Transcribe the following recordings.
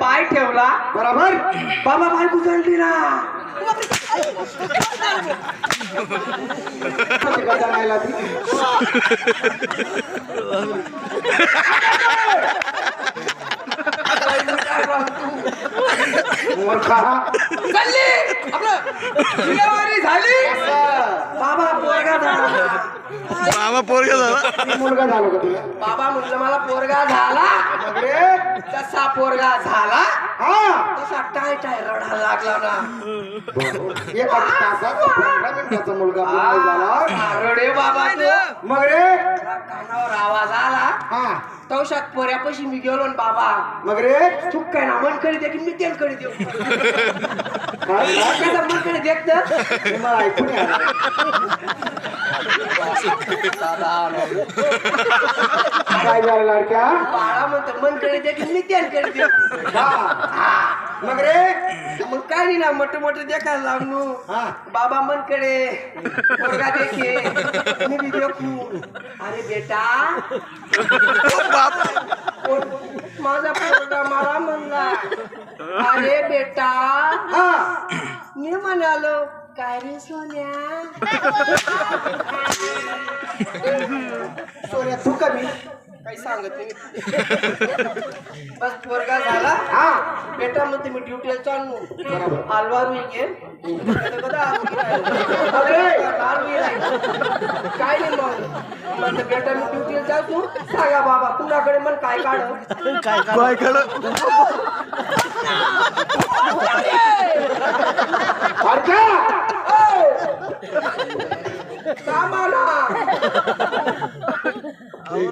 पाय ठेवला. बरोबर? बाबा बायको जळली ना कसा राहिला ती मूर्खा. चालली. आपलं डिलेवरी झाली. बाबा पोरगा झाला. मामा पोरगा झाला. मुलगा झालो का तुला बाबा म्हटलं मला पोरगा झाला. जसा पोरगा झाला हा. तसा टाय टाय रडायला लागला ना. एक तासात पंधरा मिनिटाचा मुलगा पूर्ण झाला. आ, रडे बाबा तो. मग रे. कानावर आवाज आला. तवशात पोऱ्यापाशी मी गेलो ना बाबा. मग रे चुक काय ना मनकडे दे की मी तेल कडे देऊ काय? त्याचा मनकडे देत ना हे मला ऐकून नाही आलं. काय झालं लाडक्या? बाळा म्हणतो मनकडे दे की मी तेल कडे देऊ हा. मग रे? मग काय नाही ना मोठे मोठे देखायला लागलो हा. बाबा मनकडे पोरगा देखे मी भी देखू. अरे बेटा. पोर- माझा पोरगा मला म्हणला. अरे बेटा. हा. मी म्हणालो काय रे सोन्या? सोन्या तू कमी? काही सांगत नाही. बस पोरगा झाला. हा. बेटा म्हणते मी ड्युटीला चाललो बरोबर. आलवारू ये काय नाही मग. म्हणलं बेटा मी ड्युटीला जातो. सांगा बाबा कुणाकडे मन काय काढ? काय खरं लाडक्या कामाला.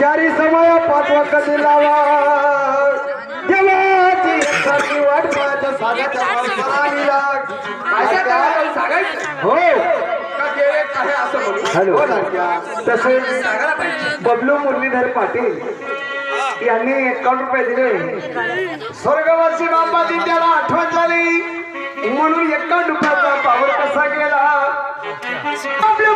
चारी समय पाचवा कधी लावा देवाची एकसारखी वाट पाहता सागाच्या माणसाला आली लाग. असं काय मला सांगायचं हो. का ते असं हॅलो. सांगायला पाहिजे. बबलू मुरलीधर पाटील यांनी एकावन्न रुपये दिले. स्वर्गवासी बापाची त्याला आठवण झाली. म्हणून एकावन्न रुपयाचा पावर कसा गेला? आपल्या